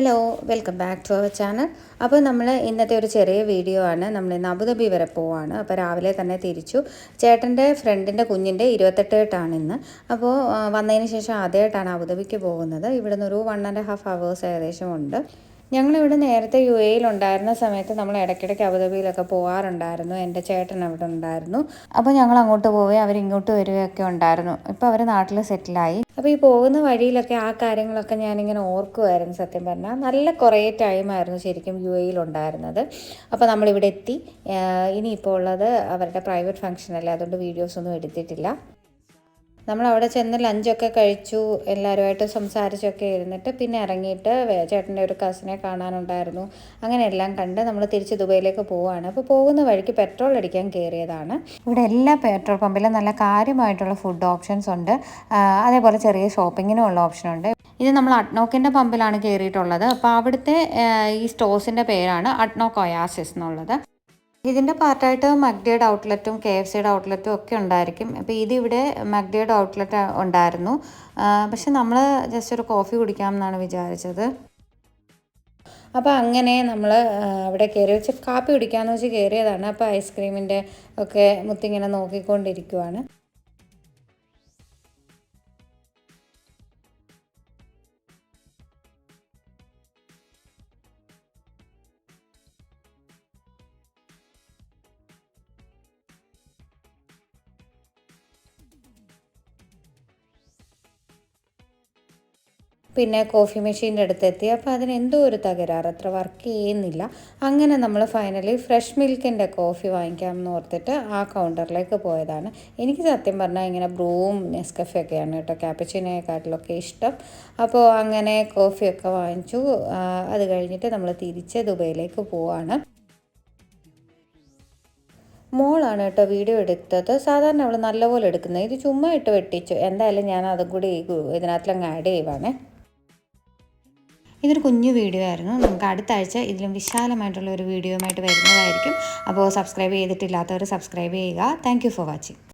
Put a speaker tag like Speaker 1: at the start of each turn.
Speaker 1: Hello welcome back to our channel അപ്പോൾ നമ്മൾ ഇന്നത്തെ ഒരു ചെറിയ വീഡിയോ ആണ്. നമ്മൾ ഇന്ന് അബുദാബി വരെ പോവാണ്. അപ്പോൾ രാവിലെ തന്നെ തിരിച്ചു. ചേട്ടന്റെ ഫ്രണ്ടിന്റെ കുഞ്ഞിന്റെ ഇരുപത്തെട്ടാണ് ഇന്ന്. അപ്പോൾ വന്നതിന് ശേഷം ആദ്യമായിട്ടാണ് അബുദാബിക്ക് പോകുന്നത്. ഇവിടെ നിന്ന് ഒരു വൺ ആൻഡ് ഹാഫ് അവേഴ്സ് ഏകദേശം ഉണ്ട്. ഞങ്ങളിവിടെ നേരത്തെ യു എയിൽ ഉണ്ടായിരുന്ന സമയത്ത് നമ്മൾ ഇടയ്ക്കിടയ്ക്ക് അബുദാബിയിലൊക്കെ പോകാറുണ്ടായിരുന്നു എന്റെ ചേട്ടൻ അവിടെ ഉണ്ടായിരുന്നു. അപ്പോൾ ഞങ്ങൾ അങ്ങോട്ട് പോവുകയും അവർ ഇങ്ങോട്ട് വരികയൊക്കെ ഉണ്ടായിരുന്നു. ഇപ്പോൾ അവർ നാട്ടിൽ സെറ്റിലായി അപ്പോൾ ഈ പോകുന്ന വഴിയിലൊക്കെ ആ കാര്യങ്ങളൊക്കെ ഞാനിങ്ങനെ ഓർക്കുമായിരുന്നു സത്യം പറഞ്ഞാൽ. നല്ല കുറേ ടൈമായിരുന്നു ശരിക്കും യു എയിൽ ഉണ്ടായിരുന്നത്. അപ്പോൾ നമ്മളിവിടെ എത്തി. ഇനിയിപ്പോൾ ഉള്ളത് അവരുടെ പ്രൈവറ്റ് ഫംഗ്ഷൻ അല്ലേ? അതുകൊണ്ട് വീഡിയോസൊന്നും എടുത്തിട്ടില്ല. നമ്മൾ അവിടെ ചെന്ന് ലഞ്ചൊക്കെ കഴിച്ചു എല്ലാവരുമായിട്ട് സംസാരിച്ചൊക്കെ ഇരുന്നിട്ട് പിന്നെ ഇറങ്ങിയിട്ട് ചേട്ടന്റെ ഒരു കസിനെ കാണാനുണ്ടായിരുന്നു. അങ്ങനെ എല്ലാം കണ്ട് നമ്മൾ തിരിച്ച് ദുബൈയിലേക്ക് പോവുകയാണ് അപ്പോൾ പോകുന്ന വഴിക്ക് പെട്രോൾ അടിക്കാൻ കയറിയതാണ് ഇവിടെ എല്ലാ പെട്രോൾ പമ്പിലും നല്ല കാര്യമായിട്ടുള്ള ഫുഡ് ഓപ്ഷൻസ് ഉണ്ട്. അതേപോലെ ചെറിയ ഷോപ്പിങ്ങിനും ഉള്ള ഓപ്ഷനുണ്ട് ഇത് നമ്മൾ അഡ്നോക്കിന്റെ പമ്പിലാണ് കയറിയിട്ടുള്ളത് അപ്പോൾ അവിടുത്തെ ഈ സ്റ്റോഴ്സിന്റെ പേരാണ് അഡ്നോക്ക് ഒയാസിസ് എന്നുള്ളത്. ഇതിന്റെ പാർട്ടായിട്ട് മഗ്ഡിയുടെ ഔട്ട്ലെറ്റും കെ എഫ് സിയുടെ ഔട്ട്ലെറ്റും ഒക്കെ ഉണ്ടായിരിക്കും. അപ്പോൾ ഇതിവിടെ മഗ്ഡിയുടെ ഔട്ട്ലെറ്റ് ഉണ്ടായിരുന്നു. പക്ഷെ നമ്മൾ ജസ്റ്റ് ഒരു കോഫി കുടിക്കാം എന്നാണ് വിചാരിച്ചത്. അപ്പോൾ അങ്ങനെ നമ്മൾ അവിടെ കയറി വെച്ച് കാപ്പി കുടിക്കാമെന്ന് വെച്ച് കയറിയതാണ് അപ്പോൾ ഐസ്ക്രീമിന്റെ ഒക്കെ മുത്തിങ്ങനെ നോക്കിക്കൊണ്ടിരിക്കുവാണ്. പിന്നെ കോഫി മെഷീന്റെ അടുത്തെത്തി. അപ്പോൾ അതിനെന്തോ ഒരു തകരാറ്. അത്ര വർക്ക് ചെയ്യുന്നില്ല. അങ്ങനെ നമ്മൾ ഫൈനലി ഫ്രഷ് മിൽക്കിന്റെ കോഫി വാങ്ങിക്കാം എന്ന് ഓർത്തിട്ട് ആ കൗണ്ടറിലേക്ക് പോയതാണ്. എനിക്ക് സത്യം പറഞ്ഞാൽ ഇങ്ങനെ ബ്രൂവും നെസ്കഫെ ഒക്കെയാണ് കേട്ടോ. ക്യാപ്പച്ചിനെക്കാട്ടിലൊക്കെ ഇഷ്ടം. അപ്പോൾ അങ്ങനെ കോഫിയൊക്കെ വാങ്ങിച്ചു. അത് കഴിഞ്ഞിട്ട് നമ്മൾ തിരിച്ച് ദുബൈയിലേക്ക് പോവാണ്. മോളാണ് കേട്ടോ വീഡിയോ എടുത്തത്. സാധാരണ അവൾ നല്ലപോലെ എടുക്കുന്നത്. ഇത് ചുമ്മാ ഇട്ട് വെട്ടിച്ചു. എന്തായാലും ഞാൻ അതും കൂടി ഇതിനകത്തിലങ്ങ് ആഡ് ചെയ്യുവാണേ. ഇതൊരു കുഞ്ഞു വീഡിയോ ആയിരുന്നു. നമുക്ക് അടുത്ത ആഴ്ച ഇതിലും വിശാലമായിട്ടുള്ള ഒരു വീഡിയോയുമായിട്ട് വരുന്നതായിരിക്കും. അപ്പോൾ സബ്സ്ക്രൈബ് ചെയ്തിട്ടില്ലാത്തവർ സബ്സ്ക്രൈബ് ചെയ്യുക. Thank for watching